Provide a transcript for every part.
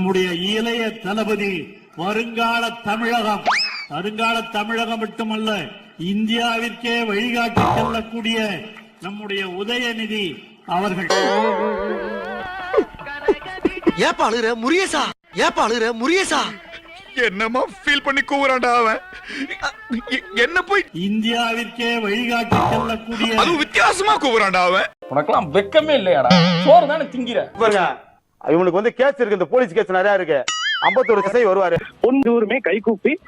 நம்முடைய இளைய தளபதி வருங்கால தமிழகம். வருங்கால தமிழகம் மட்டுமல்ல இந்தியாவிற்கே வழிகாட்டி செல்லக்கூடிய நம்முடைய உதயநிதி அவர்கள். ஏப்பா அழுகுற? முரியசா ஏப்பா அழுகுற? முரியசா என்னமா ஃபீல் பண்ணி கூவுறான்டா அவன். என்ன போய் இந்தியாவிற்கே வழிகாட்டி செல்லக்கூடிய அதுவும் வித்தியாசமா கூவுறான்டா அவன். உனக்கெல்லாம் வெக்கமே இல்லையாடா? சோறு தானே திங்கிற இவனுக்கு வந்து கேஸ் இருக்கு. இந்த போலீஸ் கேஸ் நிறைய இருக்கு. ஐம்பத்தோரு திசை வருவாரு. ஒன்றுமே கைகூப்பி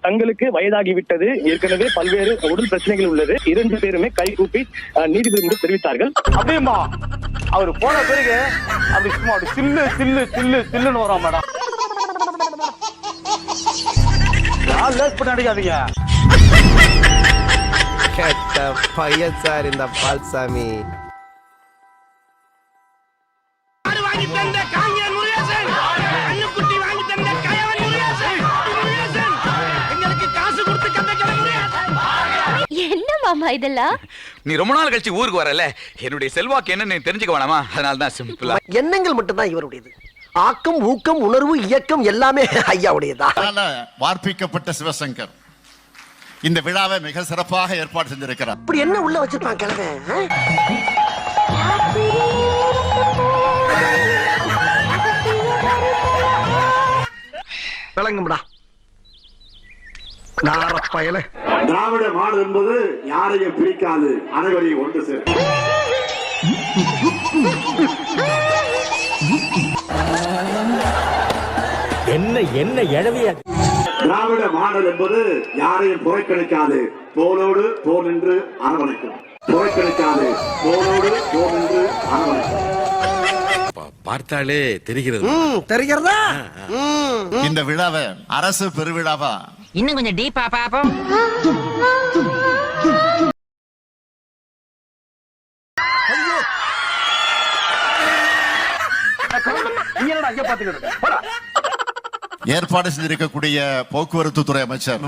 தங்களுக்கு வயதாகி விட்டது. ஏற்கனவே பல்வேறு உடல் பிரச்சனைகள் உள்ளது. இரண்டு பேருமே கைகூப்பி ஆ, நீதிபதி முன்பு தெரிவித்தார்கள். அப்படியுமா? அவர் போன பிறகு அப்படி சும்மா அப்படி சில்லு சில்லு சில்லு சில்லுன்னு வரும் மேடம். யார் லேஸ் பண்ணி அடிக்காதீங்க. கெட்ட பையன் சார் இந்த பால்சாமி. வாங்கி தந்த காங்கேயன் முருகேசன். அன்னுக்குட்டி வாங்கி தந்த கயவன் முருகேசன். முருகேசன் எங்களுக்கு காசு கொடுத்து கடை முருகேசன். என்ன மாமா இதெல்லாம்? நீ ரொம்ப நாள் கழிச்சு ஊருக்கு வரல. என்னுடைய செல்வாக்கு என்னன்னு நீ தெரிஞ்சுக்க வேணாமா? அதனால தான் சிம்பிளா எண்ணங்கள் மட்டும்தான் இவருடையது. ஆக்கம் ஊக்கம் உணர்வு இயக்கம் எல்லாமே ஐயாவுடையதா? வார்ப்பிக்கப்பட்ட சிவசங்கர் இந்த விழாவை மிக சிறப்பாக ஏற்பாடு செஞ்சிருக்கிறார். இப்படி என்ன உள்ள வச்சிருப்பான் கிழமை விளங்கும்டா. நாரப்பயல திராவிட மாடு என்பது யாரையும் பிரிக்காது. அனைவரையும் ஒன்று சேரும். என்ன என்ன எழவியா திராவிட மாடல் என்பது யாரையும் புறக்கணிக்காது. தோளோடு தோல் நின்று அரவணைக்கும். புறக்கணிக்காது. தோளோடு தோல் நின்று அரவணைக்கும். பார்த்தாலே தெரிகிறது. ம் தெரிகிறதா? ம் இந்த விழாவை அரசு பெருவிழாவா? இன்னும் கொஞ்சம் டீப்பா பாப்போம். ஏற்பாடு செஞ்சிருக்கக்கூடிய போக்குவரத்து துறை அமைச்சர்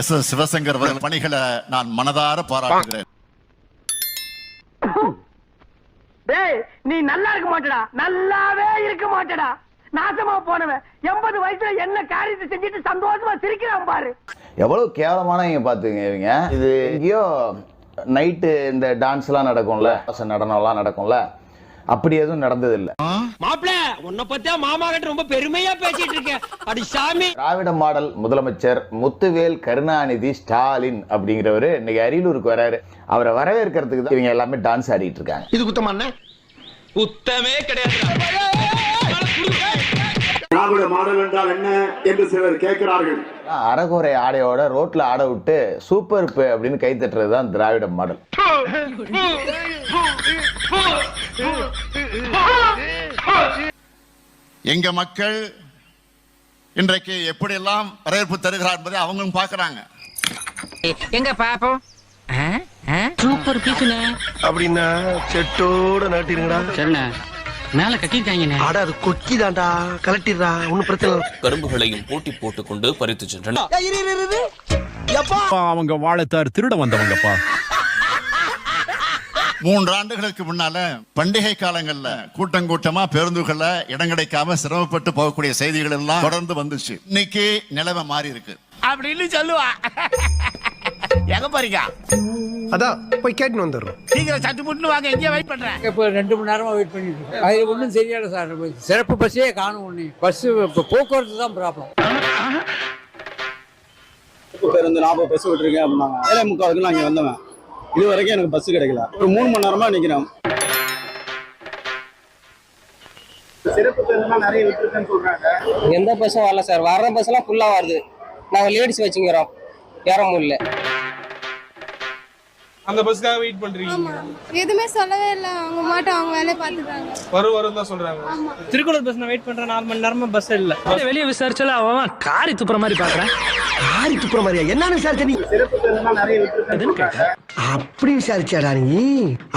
எஸ் எஸ் சிவசங்கர் அவர்கள் பணிகளை நான் மனதார பாராட்டுகிறேன். டேய் நீ நல்லா இருக்க மாட்டடா. நல்லாவே இருக்க மாட்டடா. நாசமா போனவன். எண்பது வயசுல என்ன காரியத்தை செஞ்சுட்டு சந்தோஷமா சிரிக்கிறான் பாரு. எவ்வளவு கேவலமானவங்க பாத்துங்க இவங்க. இது எங்கேயோ நைட்டு இந்த டான்ஸ் எல்லாம் நடக்கும்ல ரச நடனம்லாம் நடக்கும்ல. அப்படி எதுவும் நடந்தது இல்ல மாப்பிள உன்னை பத்தியா மாமா கிட்ட ரொம்ப பெருமையா பேசிட்டு இருக்கேன். அடி சாமி. திராவிட மாடல் முதலமைச்சர் முத்துவேல் கருணாநிதி ஸ்டாலின் அப்படிங்கிறவரு இன்னைக்கு அரியலூருக்கு வராரு. அவரை வரவேற்கிறதுக்கு தான் இவங்க எல்லாமே டான்ஸ் ஆடிட்டு இருக்காங்க. இது குத்தமான குத்தமே கிடையாது. திராவிட மாடல் என்றால் என்ன என்று சிலர் கேட்கிறார்கள். அறகுறை ஆடையோட ரோட்ல ஆட விட்டு சூப்பர் பே அப்படின்னு கை தட்டுறது தான் திராவிட மாடல். எங்க மக்கள் இன்றைக்கு எப்படியெல்லாம் வரவேற்பு தருகிறார் என்பதை அவங்களும் பார்க்கறாங்க. எங்க பாப்போம்? சூப்பர் அப்படின்னா செட்டோட நாட்டிருங்கடா. சரிண்ணே. மேல கட்டிருக்காங்கண்ணே அட அது கொக்கி தான்டா கலட்டிடுறா. ஒன்னும் பிரச்சனை. கரும்புகளையும் போட்டி பறித்து இரு, இரு, இரு. எப்பா? அவங்க வாழைத்தார் திருட வந்தவங்கப்பா. மூன்று ஆண்டுகளுக்கு முன்னால பண்டிகை காலங்கள்ல கூட்டம் கூட்டமா பேருந்துகள்ல இடம் கிடைக்காம சிரமப்பட்டு போகக்கூடிய செய்திகள் எல்லாம் தொடர்ந்து வந்துச்சு. இன்னைக்கு நிலைமை மாறி இருக்கு அப்படின்னு சொல்லுவா. எங்க போறீங்க? அதான் போய் கேட்டுன்னு வந்துடுறோம். சீக்கிரம் சட்டு புட்டு வாங்க எங்கேயே வெயிட் பண்றேன். இப்போ ரெண்டு மணி நேரமா வெயிட் பண்ணிட்டு இருக்கோம். அது ஒன்றும் சரியான சார். சிறப்பு பஸ்ஸே காணும் ஒன்று பஸ் இப்போ போக்குவரத்து தான் ப்ராப்ளம் பேருந்து நாற்பது பஸ் விட்டுருக்கேன் அப்படின்னாங்க. ஏழை முக்காலுக்கு நான் இங்க வந்தவன். இது வரைக்கும் எனக்கு பஸ் கிடைக்கல. ஒரு மூணு மணி நேரமா நிக்கிறேன். சிறப்பு பேருந்துலாம் நிறைய விட்டுருக்கேன்னு சொல்றாங்க. எந்த பஸ்ஸும் வரல சார். வர்ற பஸ் எல்லாம் ஃபுல்லா வருது. நாங்க லேடிஸ் வச்சுக்கிறோம். ஏற முடியல. அந்த பஸ்க்காக வெயிட் பண்றீங்க. எதுவுமே சொல்லவே இல்லை. அவங்க மாட்டும் அவங்க வேலையை பார்த்துட்டாங்க வரும் வரும் தான் சொல்றாங்க. திருக்குறள் பஸ் நான் வெயிட் பண்றேன். நாலு மணி நேரமா பஸ் இல்ல. வெளியே விசாரிச்சால அவன் காரி துப்புற மாதிரி பாக்குறேன் ஆரி துப்புற மாதிரியா? என்னன்னு விசாரிச்ச நீ? அப்படி விசாரிச்சாடா நீ?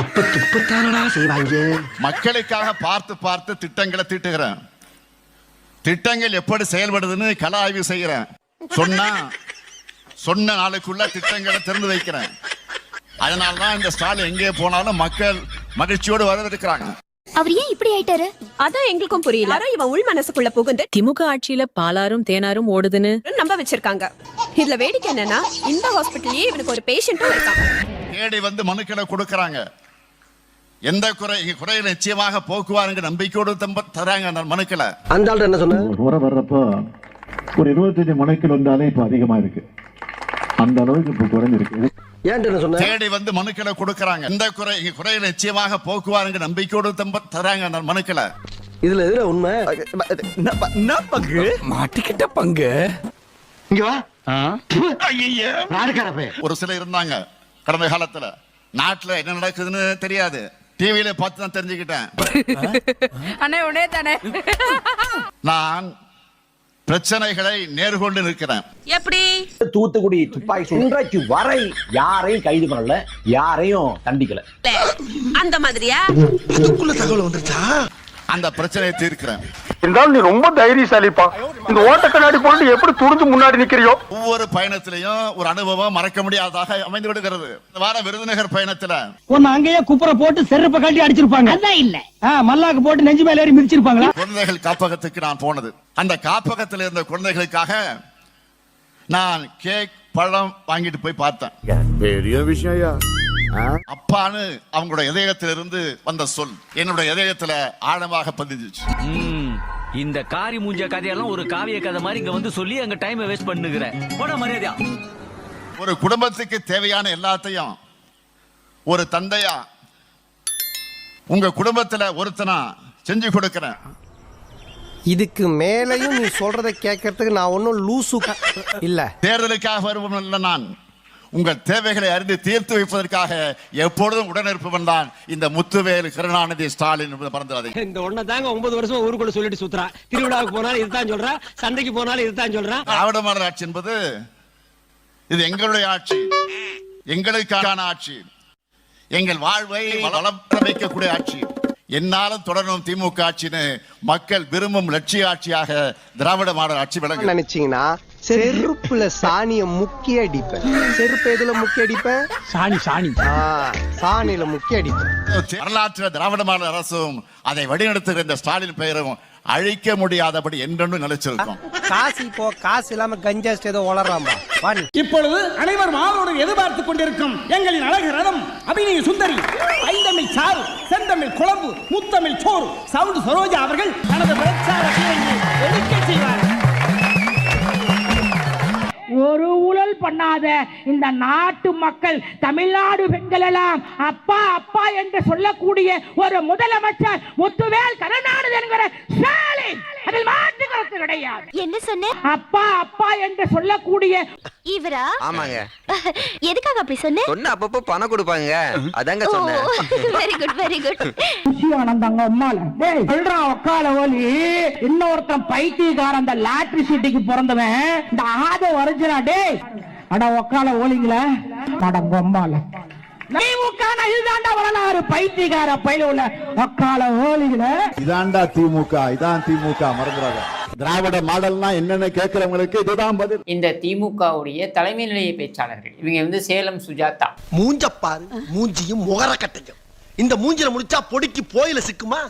அப்ப துப்பத்தானடா செய்வாங்க. மக்களுக்காக பார்த்து பார்த்து திட்டங்களை தீட்டுகிறேன். திட்டங்கள் எப்படி செயல்படுதுன்னு கள ஆய்வு செய்கிறேன். சொன்னா சொன்ன நாளுக்குள்ள திட்டங்களை திறந்து வைக்கிறேன். அதனால தான் இந்த ஸ்டால் எங்கே போனாலும் மக்கள் மகிழ்ச்சியோடு வரவேற்கிறாங்க. அவர் ஏன் இப்படி ஆயிட்டாரு? அதான் எங்களுக்கும் புரியல. யாரோ இவன் உள் மனசுக்குள்ள புகுந்து திமுக ஆட்சியில பாலாரும் தேனாரும் ஓடுதுன்னு. நம்ப வச்சிருக்காங்க. இதுல வேடிக்கை என்னன்னா இந்த ஹாஸ்பிட்டல்லயே இவனுக்கு ஒரு பேஷண்ட்டும் இருக்கான். தேடி வந்து மனுக்களை கொடுக்கறாங்க. எந்த குறை இங்க குறையை நிச்சயமாக போக்குவாருங்க நம்பிக்கையோடு தம்ப தராங்க அந்த மனுக்களை. அந்த ஆள் என்ன சொன்ன? முறை வர்றப்போ ஒரு இருபத்தஞ்சு மணிக்கு வந்தாலே இப்போ அதிகமா இருக்கு. அந்த அளவுக்கு இப்போ குறைஞ்சிருக்கு. தேடி வந்து மனுக்களை கொடுக்கறாங்க. எந்த குறை இங்க குறையை நிச்சயமாக போக்குவாருங்க நம்பிக்கையோடு தம்ப தராங்க அந்த மனுக்களை. இதுல எதுல உண்மை? மாட்டிக்கிட்ட பங்கு. இங்க வா. யாருக்காரப்பே ஒரு சிலர் இருந்தாங்க கடந்த காலத்துல. நாட்டுல என்ன நடக்குதுன்னு தெரியாது. டிவியில பார்த்து தான் தெரிஞ்சுக்கிட்டேன். அண்ணே உடனே தானே நான் பிரச்சனைகளை நேர்கொண்டு நிற்கிறேன். எப்படி? தூத்துக்குடி துப்பாக்கி இன்றைக்கு வரை யாரையும் கைது பண்ணல யாரையும் தண்டிக்கல. அந்த மாதிரியா? அந்த பிரச்சனையை தீர்க்கிறேன். இருந்தாலும் நீ ரொம்ப தைரியசாலிப்பா. இந்த ஓட்ட கண்ணாடி போட்டு எப்படி துணிஞ்சு முன்னாடி நிக்கிறியோ? ஒவ்வொரு பயணத்திலையும் ஒரு அனுபவம் மறக்க முடியாததாக அமைந்து விடுகிறது. இந்த வார விருதுநகர் பயணத்துல உன்னை அங்கேயே குப்புற போட்டு செருப்ப கழட்டி அடிச்சிருப்பாங்க. அதான் இல்ல. மல்லாக்கு போட்டு நெஞ்சு மேல ஏறி மிதிச்சிருப்பாங்களா? குழந்தைகள் காப்பகத்துக்கு நான் போனது. அந்த காப்பகத்தில் இருந்த குழந்தைகளுக்காக நான் கேக் பழம் வாங்கிட்டு போய் பார்த்தேன். பெரிய விஷயம் அப்பான்னு அவங்களோட இதயத்திலிருந்து வந்த சொல் என்னோட இதயத்துல ஆழமாக பதிஞ்சிச்சு. இந்த காரி மூஞ்ச கதையெல்லாம் ஒரு காவிய கதை மாதிரி இங்க வந்து சொல்லி அங்க டைம் வேஸ்ட் பண்ணுகிற. போட மரியாதையா. ஒரு குடும்பத்துக்கு தேவையான எல்லாத்தையும் ஒரு தந்தையா உங்க குடும்பத்துல ஒருத்தனா செஞ்சு கொடுக்கிறேன். இதுக்கு மேலையும் நீ சொல்றத கேட்கறதுக்கு நான் ஒன்னும் லூசு இல்ல. தேர்தலுக்காக வருபவன் அல்ல நான். உங்கள் தேவைகளை அறிந்து தீர்த்து வைப்பதற்காக எப்பொழுதும் உடனிருப்பவன் தான் இந்த முத்துவேல் கருணாநிதி ஸ்டாலின் என்பது மறந்துடாதீங்க. இந்த ஒண்ண தாங்க ஒன்பது வருஷம் ஊருக்குள்ள சொல்லிட்டு சுத்துறா. திருவிழாவுக்கு போனாலும் இதுதான் சொல்றா. சந்தைக்கு போனாலும் இதுதான் சொல்றா. திராவிட மாடல் ஆட்சி என்பது இது எங்களுடைய ஆட்சி. எங்களுக்கான ஆட்சி. எங்கள் வாழ்வை வளம் வைக்கக்கூடிய ஆட்சி. என்னாலும் தொடரும் திமுக ஆட்சின்னு மக்கள் விரும்பும் லட்சிய ஆட்சியாக திராவிட மாடல் ஆட்சி விளங்கும் நினைச்சீங்கன்னா செருப்புல சாணிய முக்கி அடிப்பேன். செருப்பு எதுல முக்கி அடிப்பேன்? சாணி சாணி. சாணியில முக்கி அடிப்பேன். வரலாற்று திராவிட மாடல் அரசும் அதை வழிநடத்துகிற இந்த ஸ்டாலின் பெயரும் அழிக்க முடியாதபடி என்றென்றும் நிலைச்சிருக்கும். காசு இப்போ காசு இல்லாம கஞ்சா ஏதோ வளர்றாம்பா இப்பொழுது அனைவரும் ஆவலோடு எதிர்பார்த்துக் கொண்டிருக்கும் எங்களின் அழகு ரதம் அபிநய சுந்தரி ஐந்தமிழ் சாறு செந்தமிழ் குழம்பு முத்தமிழ் சோறு சவுண்ட் சரோஜா அவர்கள் தனது பிரச்சார பண்ணாத இந்த நாட்டு மக்கள் தமிழ்நாடு பெண்கள் எல்லாம் அப்பா அப்பா என்று சொல்லக்கூடிய ஒரு முதலமைச்சர் முத்துவேல் கருணாநிதி என்கிற ஸ்டாலின் அதில் மாற்று கருத்து கிடையாது. என்ன சொன்ன? அப்பா அப்பா என்று சொல்லக்கூடிய இவரா? ஆமாங்க. எதுக்காக அப்படி சொன்ன? சொன்ன அப்பப்போ பணம் கொடுப்பாங்க. அதாங்க வெரி குட் வெரி குட் ஆனந்தாங்க அம்மால டேய் சொல்றா ஒக்கால ஓலி. இன்னொருத்தன் பைத்தியக்காரன் அந்த லாட்ரி சீட்டுக்கு பிறந்தவன். இந்த ஆத வரைஞ்சா டேய். அட ஒக்கால ஓலிங்கள. அட கொம்பால திமுக இதுதாண்டா வரலாறு? பைத்தியக்கார பயில உள்ள ஒக்கால ஓலிகள. இதாண்டா திமுக இதான் திமுக மறந்துடாத. திராவிட மாடல்னா என்னன்னு கேட்கறவங்களுக்கு இதுதான் பதில். இந்த திமுகவுடைய தலைமை நிலைய பேச்சாளர்கள் இவங்க வந்து சேலம் சுஜாதா. மூஞ்ச பாரு மூஞ்சியும் முகர கட்டையும் இந்த மூஞ்சில முடிச்சா பொடிக்கு போயில சிக்குமா?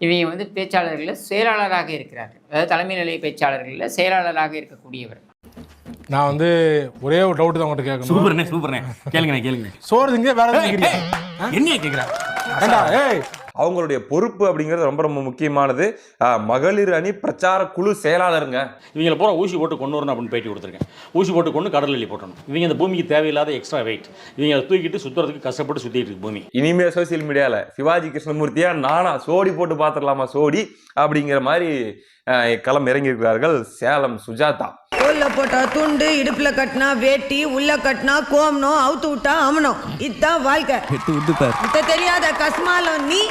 இவங்க வந்து பேச்சாளர்களில் செயலாளராக இருக்கிறார்கள். அதாவது தலைமை நிலைய பேச்சாளர்களில் செயலாளராக இருக்கக்கூடியவர். நான் வந்து ஒரே ஒரு டவுட் தான் உங்கள்கிட்ட கேட்கணும். சூப்பர்ண்ணே சூப்பர்ண்ணே கேளுங்க கேளுங்க சோறு திங்க வேற? என்ன ஏய் அவங்களுடைய பொறுப்பு அப்படிங்கிறது ரொம்ப ரொம்ப முக்கியமானது. மகளிர் அணி பிரச்சார குழு செயலாளருங்க. இவங்களை பூரா ஊசி போட்டு கொண்டு வரணும் அப்படின்னு பேட்டி கொடுத்துருக்கேன். ஊசி போட்டு கொண்டு கடல் அள்ளி போட்டணும். இவங்க இந்த பூமிக்கு தேவையில்லாத எக்ஸ்ட்ரா வெயிட் இவங்க அதை தூக்கிட்டு சுத்துறதுக்கு கஷ்டப்பட்டு சுத்திட்டு இருக்கு பூமி. இனிமே சோசியல் மீடியால சிவாஜி கிருஷ்ணமூர்த்தியா நானா சோடி போட்டு பார்த்துடலாமா சோடி? அப்படிங்கிற மாதிரி களம் இறங்கியிருக்கிறார்கள். சேலம் சுஜாதா. தோல்ல போட்டா துண்டு இடுப்புல கட்டினா வேட்டி உள்ள கட்டினா கோமனம் அவுத்து விட்டா அமனம் இதுதான் வாழ்க்கை. இத தெரியாத கஸ்மாலம் நீ?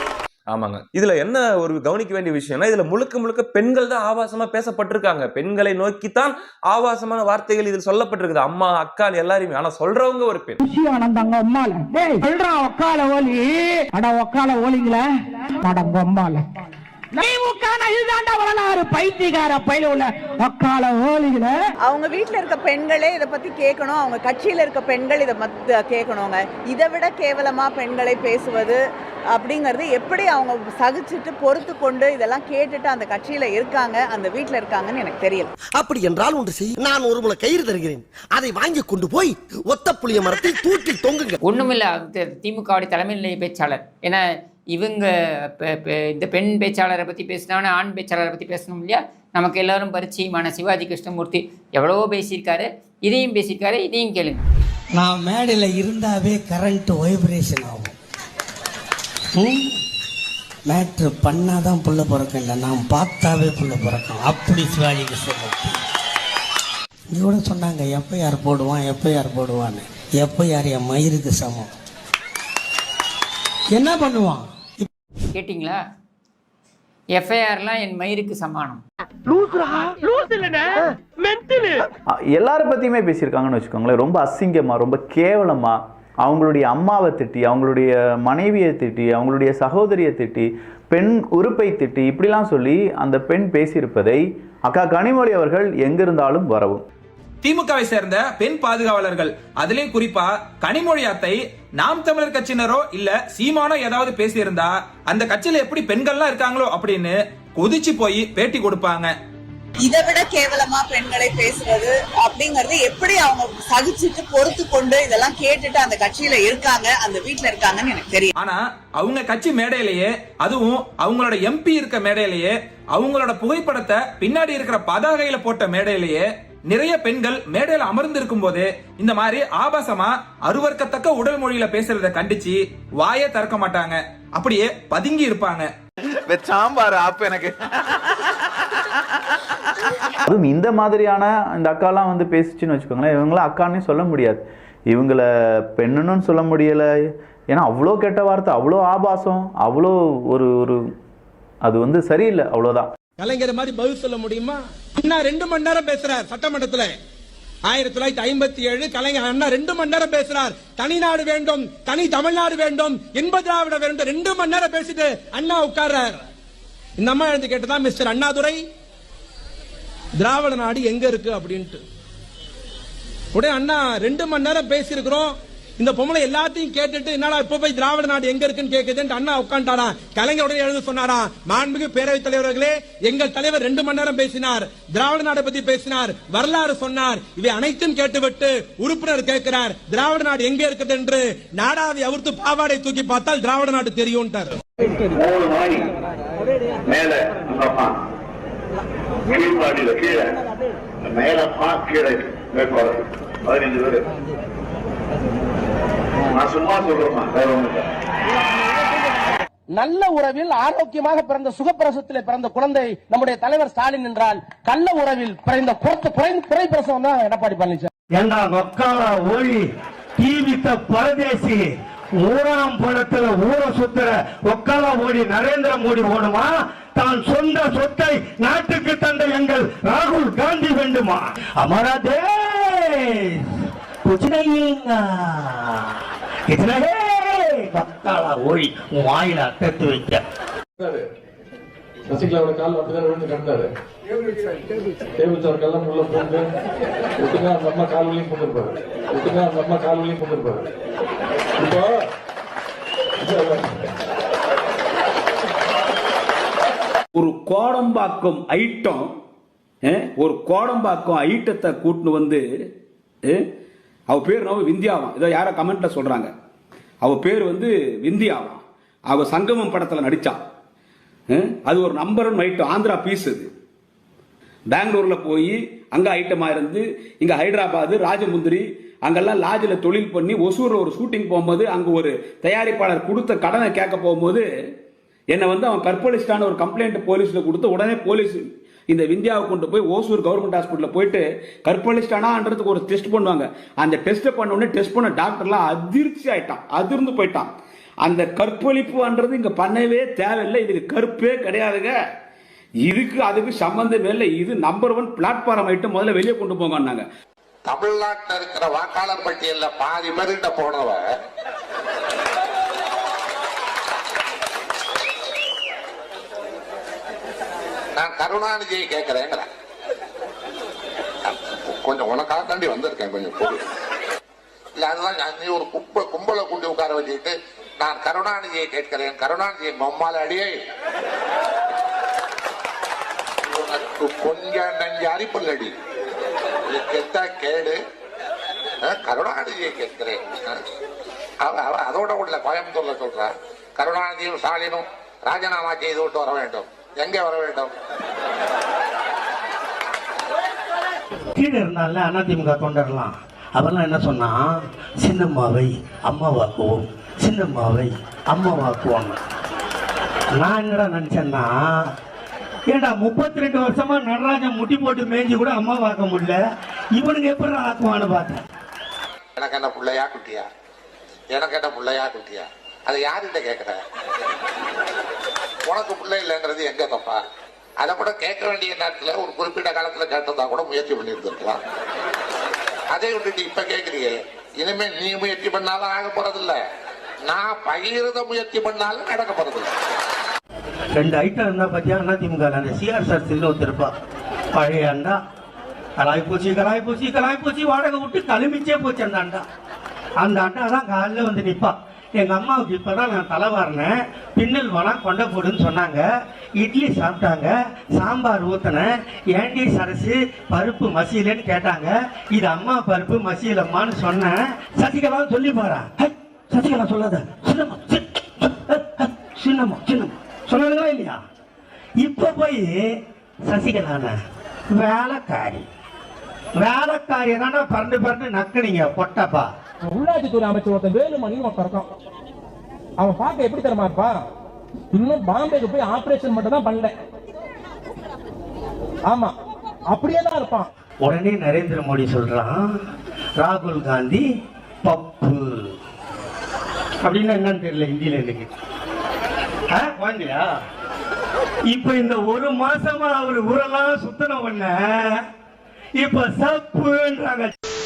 ஆமாங்க. இதுல என்ன ஒரு கவனிக்க வேண்டிய விஷயம்னா இதுல முழுக்க முழுக்க பெண்கள் தான் ஆபாசமா பேசப்பட்டிருக்காங்க. பெண்களை நோக்கித்தான் ஆபாசமான வார்த்தைகள் இதில் சொல்லப்பட்டிருக்குது. அம்மா அக்கா எல்லாரையுமே. ஆனா சொல்றவங்க ஒரு பெண். ஆனந்தாங்க அம்மால டேய் சொல்றா ஒக்கால ஓலி. அட ஒக்கால ஓலிங்கள. அட வரலாறு பைத்தியக்கார பயில உள்ள அக்கால ஓலிகள அவங்க வீட்ல இருக்க பெண்களே இதை பத்தி கேட்கணும். அவங்க கட்சியில இருக்க பெண்கள் இதை மத்த கேட்கணுங்க. இதை விட கேவலமா பெண்களை பேசுவது அப்படிங்கிறது எப்படி அவங்க சகிச்சுட்டு பொறுத்து கொண்டு இதெல்லாம் கேட்டுட்டு அந்த கட்சியில இருக்காங்க அந்த வீட்ல இருக்காங்கன்னு எனக்கு தெரியல. அப்படி என்றால் ஒன்று செய். நான் ஒரு முளை கயிறு தருகிறேன். அதை வாங்கி கொண்டு போய் ஒத்த புளிய மரத்தை தூக்கி தொங்குங்க ஒண்ணுமில்ல திமுகவுடைய தலைமை நிலைய பேச்சாளர். ஏன்னா இவங்க இந்த பெண் பேச்சாளரை பற்றி பேசினாலும் ஆண் பேச்சாளரை பற்றி பேசணும் இல்லையா? நமக்கு எல்லாரும் பரிச்சயமான சிவாஜி கிருஷ்ணமூர்த்தி எவ்வளவோ பேசியிருக்காரு. இதையும் பேசியிருக்காரு இதையும் கேளுங்க. நான் மேடையில் இருந்தாவே கரண்ட் வைப்ரேஷன் ஆகும். மேட்ரு பண்ணாதான் புள்ள பிறக்கம் இல்லை நான் பார்த்தாவே புள்ள பிறக்கம். அப்படி சிவாஜி கிருஷ்ணமூர்த்தி. இதோட சொன்னாங்க எஃப்ஐஆர் போடுவான் எஃப்ஐஆர் போடுவான்னு. எஃப்ஐஆர் என் மயிருக்கு சமம்? என்ன பண்ணுவான்? கேட்டிங்களா? எஃப்ஐஆர்லாம் என் மயிருக்கு சமானம். எல்லார பத்தியுமே பேசியிருக்காங்கன்னு வச்சுக்கோங்களேன். ரொம்ப அசிங்கமா ரொம்ப கேவலமா அவங்களுடைய அம்மாவை திட்டி அவங்களுடைய மனைவியை திட்டி அவங்களுடைய சகோதரியை திட்டி பெண் உறுப்பை திட்டி இப்படிலாம் சொல்லி அந்த பெண் பேசியிருப்பதை அக்கா கனிமொழி அவர்கள் எங்கிருந்தாலும் வரவும். திமுகவை சேர்ந்த பெண் பாதுகாவலர்கள். அதுலயும் குறிப்பா கனிமொழி அத்தை நாம் தமிழர் கட்சியினரோ இல்ல சீமானோ ஏதாவது பேசியிருந்தா அந்த கட்சியில எப்படி பெண்கள்லாம் இருக்காங்களோ அப்படின்னு கொதிச்சு போய் பேட்டி கொடுப்பாங்க. இதை விட கேவலமா பெண்களை பேசுவது அப்படிங்கறது எப்படி அவங்க சகிச்சுட்டு பொறுத்து கொண்டு இதெல்லாம் கேட்டுட்டு அந்த கட்சியில இருக்காங்க அந்த வீட்ல இருக்காங்கன்னு எனக்கு தெரியும். ஆனா அவங்க கட்சி மேடையிலேயே அதுவும் அவங்களோட எம்பி இருக்க மேடையிலேயே அவங்களோட புகைப்படத்தை பின்னாடி இருக்கிற பதாகையில போட்ட மேடையிலேயே நிறைய பெண்கள் மேடையில அமர்ந்து இருக்கும் போது இந்த மாதிரி ஆபாசமா அருவர்க்கத்தக்க உடல் மொழியில பேசுறத கண்டிச்சு வாயே திறக்க மாட்டாங்க. அப்படியே பதுங்கி இருப்பாங்க. சாம்பார் ஆப்பு எனக்கு. அதுவும் இந்த மாதிரியான இந்த அக்காலாம் வந்து பேசிச்சுன்னு வச்சுக்கோங்களேன் இவங்களாம் அக்கான்னே சொல்ல முடியாது. இவங்கள பெண்ணுன்னு சொல்ல முடியலை. ஏன்னா அவ்வளோ கெட்ட வார்த்தை அவ்வளோ ஆபாசம் அவ்வளோ ஒரு ஒரு அது வந்து சரியில்லை அவ்வளோதான். கலைஞர் மாதிரி பதில் சொல்ல முடியுமா? அண்ணா ரெண்டு மணி நேரம் பேசுறார் சட்டமன்றத்தில். ஆயிரத்தி தொள்ளாயிரத்தி ஐம்பத்தி ஏழு கலைஞர் அண்ணா ரெண்டு மணி நேரம் பேசுறார். தனிநாடு வேண்டும் தனி தமிழ்நாடு வேண்டும் இன்ப திராவிட வேண்டும். ரெண்டு மணி நேரம் பேசிட்டு அண்ணா உட்கார்றார். இந்த அம்மா எழுந்து கேட்டதான் மிஸ்டர் அண்ணாதுரை? திராவிட நாடு எங்க இருக்கு அப்படின்ட்டு. உடனே அண்ணா ரெண்டு மணி நேரம் பேசியிருக்கிறோம். இந்த பொம்பளை எல்லாத்தையும் கேட்டுட்டு என்னடா இப்ப போய் திராவிட நாடு எங்க இருக்குன்னு கேக்குதுன்னு அண்ணா உட்காந்துட்டாரா கலைஞர் உடனே எழுந்து சொன்னாரா மாண்புமிகு பேரவைத் தலைவர்களே எங்கள் தலைவர் ரெண்டு மணி நேரம் பேசினார் திராவிட நாடு பத்தி பேசினார் வரலாறு சொன்னார் இவை அனைத்தும் கேட்டுவிட்டு உறுப்பினர் கேட்கிறார் திராவிட நாடு எங்க இருக்குது என்று நாடாவை அவிர்த்து பாவாடை தூக்கி பார்த்தால் திராவிட நாடு தெரியும் மேல கீழே மேலப்பா கீழே நான் சும்மா வேற ஒண்ணு நல்ல உறவில் ஆரோக்கியமாக பிறந்த சுகப்பிரசவத்தில் பிறந்த குழந்தை நம்முடைய தலைவர் ஸ்டாலின் என்றால் கள்ள உறவில் பிறந்த குறைந்த குறை பிரசவம் தான் எடப்பாடி பழனிசாமி. ஏண்டா மக்கால ஓழி தீவித்த பரதேசி ஊராம் பணத்துல ஊர சுத்துற ஒக்கால ஓடி நரேந்திர மோடி ஓடுமா? தான் சொந்த சொத்தை நாட்டுக்கு தந்த எங்கள் ராகுல் காந்தி வேண்டுமா? அமரா कुछ नहीं इतना है மக்கால ஒளி உன் வாயில அத்தத்து வைக்க சசிகலாவோட கால் அப்படிதான் விழுந்து கிடந்தாரு டேபிள் சார் கல்லாம் உள்ள போட்டு ஒட்டுங்க அந்த அம்மா கால் வழியும் போட்டுருப்பாரு ஒட்டுங்க அந்த அம்மா கால் வழியும் போட்டுருப்பாரு இப்போ ஒரு கோடம்பாக்கம் ஐட்டம் அஹ், ஒரு கோடம்பாக்கம் ஐட்டத்தை கூட்டின்னு வந்து அவள் பேர் நம்ம விந்தியாவான் இதை யாரோ கமெண்ட்ல சொல்கிறாங்க அவள் பேர் வந்து விந்தியாவான் அவள் சங்கமம் படத்தில் நடித்தான் அது ஒரு number one item Andhra piece அது பெங்களூரில் போய் அங்கே ஐட்டமாக இருந்து இங்கே ஹைதராபாத் ராஜமுந்திரி அங்கெல்லாம் லாட்ஜில் தொழில் பண்ணி ஒசூரில் ஒரு ஷூட்டிங் போகும்போது அங்கே ஒரு தயாரிப்பாளர் கொடுத்த கடனை கேட்க போகும்போது என்னை வந்து அவன் கற்பழிச்சிட்டான ஒரு கம்ப்ளைண்ட் போலீஸில் கொடுத்து உடனே போலீஸ் இந்த விந்தியாவை கொண்டு போய் ஓசூர் கவர்மெண்ட் ஹாஸ்பிட்டலில் போயிட்டு கற்பழிச்சிட்டானான்றதுக்கு ஒரு டெஸ்ட் பண்ணுவாங்க. அந்த டெஸ்ட்டை பண்ண உடனே டெஸ்ட் பண்ண டாக்டர்லாம் அதிர்ச்சி ஆயிட்டான் அதிர்ந்து போயிட்டான். அந்த கற்பழிப்புன்றது இங்கே பண்ணவே தேவையில்லை. இதுக்கு கற்பே கிடையாதுங்க. இதுக்கு அதுக்கு சம்பந்தமே இல்லை. இது நம்பர் ஒன் பிளாட்ஃபார்ம் ஐட்டம் முதல்ல வெளியே கொண்டு போங்கன்னாங்க. தமிழ்நாட்டில் இருக்கிற வாக்காளர் பட்டியலில் பாதி பேர்கிட்ட போனவ கருணாநிதியை கேட்கிறேங்கிறேன் கொஞ்சம் உனக்காக தாண்டி வந்திருக்கேன் கொஞ்சம் பொறு. இல்ல அதுதான் நான் நீ ஒரு கும்ப கும்பலை கூட்டி உட்கார வச்சுக்கிட்டு நான் கருணாநிதியை கேட்கிறேன். கருணாநிதியை மம்மால அடியே. உனக்கு கொஞ்சம் நஞ்சு அரிப்பல்லடி இது கெட்டா கேடு. கருணாநிதியை கேட்கிறேன். அவ அதோட உள்ள கோயம்புத்தூர்ல சொல்ற. கருணாநிதியும் ஸ்டாலினும் ராஜினாமா செய்து விட்டு வர வேண்டும். எங்க வர வேண்டும்? கீழே இருந்தால அதிமுக தொண்டர்லாம். அவெல்லாம் என்ன சொன்னா சின்னம்மாவை அம்மாவாக்குவோம் சின்னம்மாவை அம்மாவாக்குவோம். நான் என்னடா நினைச்சேன்னா ஏண்டா முப்பத்தி ரெண்டு வருஷமா நடராஜன் முட்டி போட்டு மேய்ஞ்சி கூட அம்மாவாக்க முடியல? இவனுங்க எப்படி ஆக்குவான்னு பார்த்தேன். எனக்கு என்ன பிள்ளையா குட்டியா? எனக்கு என்ன பிள்ளையா குட்டியா? அது யார்கிட்ட கேட்கிற? உனக்கு பிள்ளை இல்லைன்றது எங்க தப்பா? அதை கூட கேட்க வேண்டிய நேரத்தில் ஒரு குறிப்பிட்ட காலத்தில் கேட்டதா கூட முயற்சி பண்ணியிருந்திருக்கலாம். அதை விட்டுட்டு இப்ப கேட்குறீங்க இனிமே நீ முயற்சி பண்ணாலும் ஆக போறதில்ல. நான் பகிர்ந்த முயற்சி பண்ணாலும் நடக்க போறதில்ல. ரெண்டு ஐட்டம் இருந்தா அண்ணா திம்கால அந்த சிஆர் சர்ச்சில் ஒருத்தருப்பா பழைய அண்டா கலாய் பூச்சி கலாய் பூச்சி கலாய் பூச்சி வாடகை விட்டு கழுமிச்சே போச்சு அந்த அண்டா. அந்த அண்டா தான் காலைல வந்து நிற்பா எங்கள் அம்மாவுக்கு இப்போ தான் நான் தலைவாரினேன் பின்னல் வளம் கொண்ட போடுன்னு சொன்னாங்க. இட்லி சாப்பிட்டாங்க. சாம்பார் ஊற்றினேன் ஏண்டி சரசு பருப்பு மசியலன்னு கேட்டாங்க. இது அம்மா பருப்பு மசியலம்மான்னு சொன்னேன். சசிகலாவும் சொல்லி பாரா. சசிகலா சொல்லாத. சின்னம்மா சி- சின்னம்மா சின்னம்மா. சொன்னதுங்களா இல்லையா? இப்போ போய் சசிகலான வேலைக்காரி. வேலைக்காரி தானே பறந்து பறந்து நக்குனீங்க பொட்டப்பா. உள்ளாட்சித்துறை அமைச்சர் ஒருத்தன் வேலுமணி ஒருத்தன் இருக்கான். அவன் பார்க்க எப்படி தெரியுமா இருப்பான் இன்னும் பாம்பேக்கு போய் ஆபரேஷன் மட்டும் தான் பண்ணல. ஆமா அப்படியே தான் இருப்பான். உடனே நரேந்திர மோடி சொல்றான் ராகுல் காந்தி பப்பு. அப்படின்னு என்னன்னு தெரியல ஹிந்தியில எனக்கு இப்ப இந்த ஒரு மாசமா அவர் ஊரெல்லாம் சுத்தனம் பண்ண இப்ப சப்புன்றாங்க.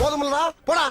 போதுமில்லடா போடா.